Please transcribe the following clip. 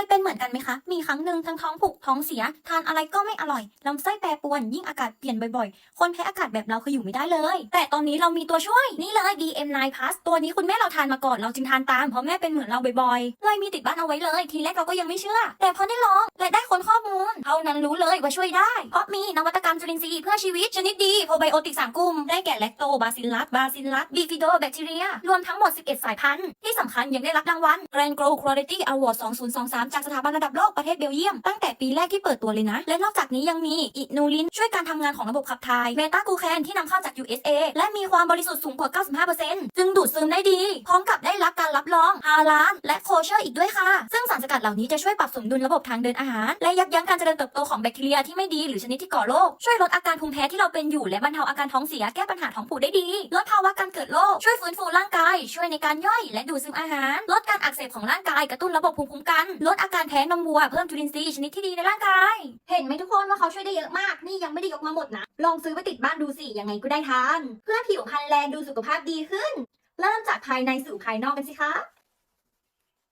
ยเป็นเหมือนกันไหมคะ มีครั้งหนึ่งทั้งท้องผูกท้องเสีย ทานอะไรก็ไม่อร่อยลำไส้แปรปรวนยิ่งอากาศเปลี่ยนบ่อยๆ คนแพ้อากาศแบบเราคืออยู่ไม่ได้เลย แต่ตอนนี้เรามีตัวช่วยนี่เลย DM9 Plus ตัวนี้คุณแม่เราทานมาก่อนเราจึงทานตามเพราะแม่เป็นเหมือนเราบ่อยๆเลยมีติดบ้านเอาไว้เลย ทีแรกเราก็ยังไม่เชื่อ แต่พอได้ลองและได้ค้นข้อมูลเท่านั้นรู้เลยว่าช่วยได้ เพราะมีนวัตกรรมจุลินทรีย์เพื่อชีวิตชนิดดีโปรไบโอติก3กลุ่มได้แก่แลคโตบาซิลลัสบาซิลลัสบีฟิโดแบคทีเรียรวมทั้งหมด 11 สายพันธุ์ที่สำคัญยังได้รับรางวัล Grand Grow Quality Award 2023จากสถาบันระดับโลกประเทศเบลเยียม ตั้งแต่ปีแรกที่เปิดตัวเลยนะ และนอกจากนี้ยังมีอินูลินช่วยการทำงานของระบบขับถ่ายเบต้ากูแคนที่นำเข้าจาก USA และมีความบริสุทธิ์สูงกว่า 95%จึงดูดซึมได้ดี พร้อมกับได้รับการรับรองฮาลาลและโคเชอร์อีกด้วยค่ะ ซึ่งสารสกัดเหล่านี้จะช่วยปรับสมดุลระบบทางเดินอาหาร และยับยั้งการเจริญเติบโตของแบคทีเรียที่ไม่ดีหรือชนิดที่ก่อโรคช่วยลดอาการภูมิแพ้ที่เราเป็นอยู่และบรรเทาอาการท้องเสียแก้ปัญหาท้องผูกได้ดีลดภาวะการเกิดโรคช่วยฟื้นฟูร่างกาย ช่วยในการย่อยและดูดซึมอาหารลดารอักเสบของร่างกายกระตุ้นระบบภูมิคุ้มกัน ลดอาการแพ้นมวัว เพิ่มจุลินทรีย์ชนิดที่ดีในร่างกาย เห็นไหมทุกคนว่าเขาช่วยได้เยอะมาก นี่ยังไม่ได้ยกมาหมดนะ ลองซื้อไปติดบ้านดูสิ ยังไงก็ได้ทาน เพื่อผิวพรรณแลดูสุขภาพดีขึ้น เริ่มจากภายในสู่ภายนอกกันสิคะ